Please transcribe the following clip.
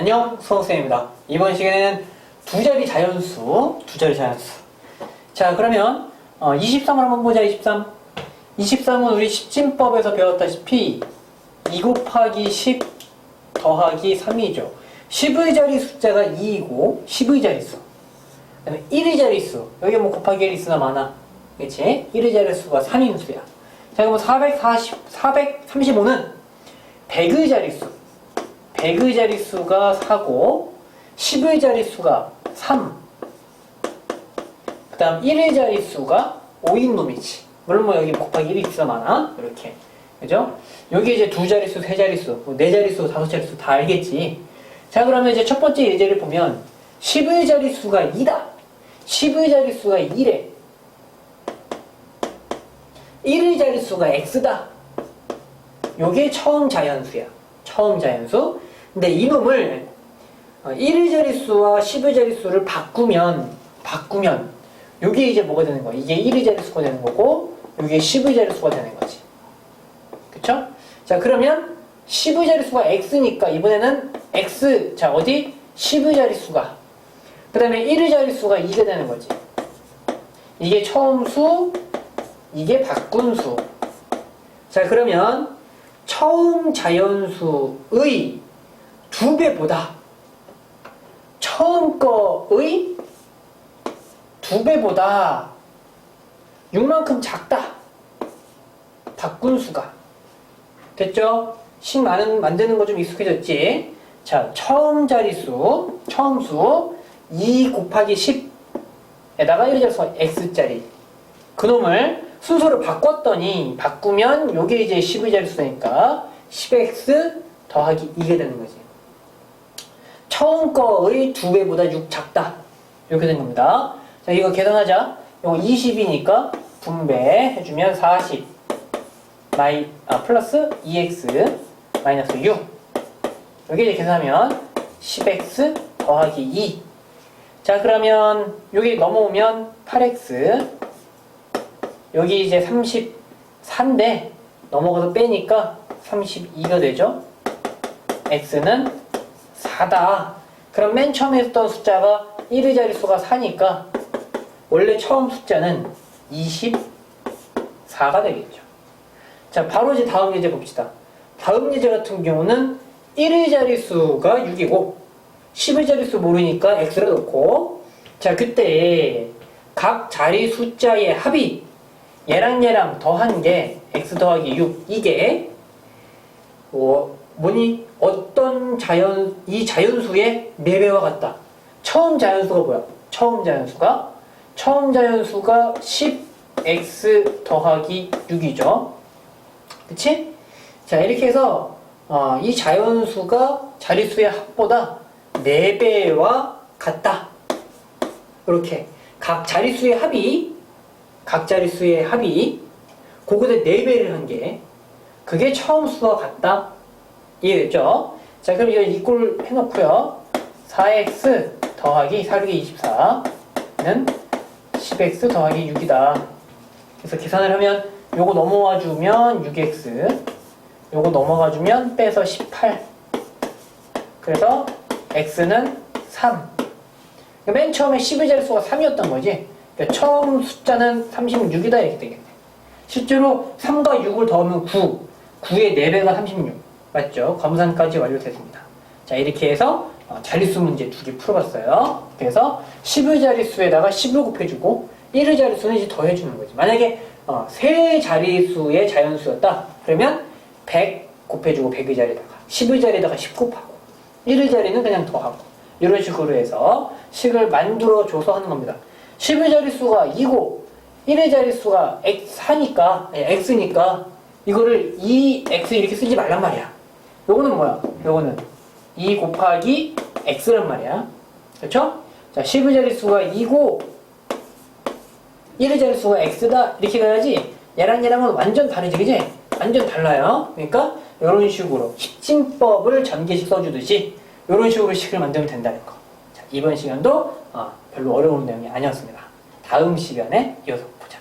안녕, 수학생입니다. 이번 시간에는 두 자리 자연수, 두 자리 자연수. 자, 그러면 어, 23을 한번 보자, 23. 23은 우리 십진법에서 배웠다시피 2 곱하기 10 더하기 3이죠. 10의 자리 숫자가 2이고 10의 자리수. 그다음에 1의 자리수. 여기 뭐 곱하기 1 있으나 많아. 그치? 1의 자리수가 3인 수야. 자, 그럼 440, 435는 100의 자릿수. 100의 자릿수가 4고, 10의 자릿수가 3. 그 다음 1의 자릿수가 5인 놈이지. 물론 뭐 여기 곱하기 1이 있어 많아. 이렇게. 그죠? 여기 이제 두 자릿수, 세 자릿수, 뭐네 자릿수, 다섯 자릿수 다 알겠지. 자, 그러면 이제 첫 번째 예제를 보면 10의 자릿수가 2다. 10의 자릿수가 2래. 1의 자릿수가 x다. 요게 처음 자연수야. 처음 자연수. 근데 이놈을 1의 자릿수와 10의 자릿수를 바꾸면 바꾸면 요게 이제 뭐가 되는 거야? 이게 1의 자릿수가 되는 거고 요게 10의 자릿수가 되는 거지. 그쵸? 자 그러면 10의 자릿수가 x니까 이번에는 x 자 어디? 10의 자릿수가 그 다음에 1의 자릿수가 2가 되는 거지. 이게 처음 수 이게 바꾼 수. 자, 그러면 처음 자연수의 두 배보다 처음 거의 두 배보다 6만큼 작다. 바꾼 수가. 됐죠? 식 많은, 만드는 거 좀 익숙해졌지? 자, 처음 자리수, 처음 수, 2 곱하기 10에다가 1의 자리수가 x짜리. 그놈을 순서를 바꿨더니 바꾸면 요게 이제 10의 자릿수니까 10x 더하기 2가 되는 거지. 처음 거의 두 배보다 6 작다. 이렇게 된 겁니다. 자, 이거 계산하자. 이거 20이니까 분배해주면 40 마이 아 플러스 2x 마이너스 6. 여기 이제 계산하면 10x 더하기 2. 자, 그러면 여기 넘어오면 8x 여기 이제 34인데 넘어가서 빼니까 32가 되죠. x는 4다. 그럼 맨 처음에 했던 숫자가 1의 자릿수가 4니까 원래 처음 숫자는 24가 되겠죠. 자, 바로 이제 다음 예제 봅시다. 다음 예제 같은 경우는 1의 자릿수가 6이고 10의 자릿수 모르니까 x를 넣고 자, 그때 각 자리 숫자의 합이 얘랑 얘랑 더한 게 x 더하기 6 이게 뭐 뭐니 어떤 자연 이 자연수의 4배와 같다. 처음 자연수가 뭐야? 처음 자연수가 처음 자연수가 10x 더하기 6이죠. 그치? 자 이렇게 해서 어, 이 자연수가 자릿수의 합보다 4배와 같다. 이렇게 각 자릿수의 합이 각 자릿수의 합이 그거에 4배를 한 게 그게 처음 수와 같다 이해됐죠? 자 그럼 이거 이꼴 해놓고요 4x 더하기 4 6이 24는 10x 더하기 6이다 그래서 계산을 하면 요거 넘어와 주면 6x 요거 넘어가 주면 빼서 18 그래서 x는 3맨 처음에 10의 자릿수가 3이었던 거지 그러니까 처음 숫자는 36이다 이렇게 되겠네. 실제로 3과 6을 더하면 9. 9의 4배가 36. 맞죠? 검산까지 완료됐습니다. 자, 이렇게 해서 어, 자릿수 문제 두 개 풀어봤어요. 그래서 10의 자릿수에다가 10을 곱해주고 1의 자릿수는 이제 더해주는 거지. 만약에 어, 세 자릿수의 자연수였다. 그러면 100 곱해주고 100의 자리에다가 10의 자리에다가 10 곱하고 1의 자리는 그냥 더하고 이런 식으로 해서 식을 만들어줘서 하는 겁니다. 10의 자릿수가 2고 1의 자릿수가 x, 4니까 x니까 이거를 2x 이렇게 쓰지 말란 말이야. 요거는 뭐야? 요거는 2 곱하기 x란 말이야. 그렇죠? 자, 10의 자릿수가 2고 1의 자릿수가 x다 이렇게 가야지 얘랑 얘랑은 완전 다르지 그지? 완전 달라요. 그러니까 이런 식으로 십진법을 전개식 써주듯이 이런 식으로 식을 만들면 된다는 거. 자, 이번 시간도 어, 별로 어려운 내용이 아니었습니다. 다음 시간에 이어서 보자.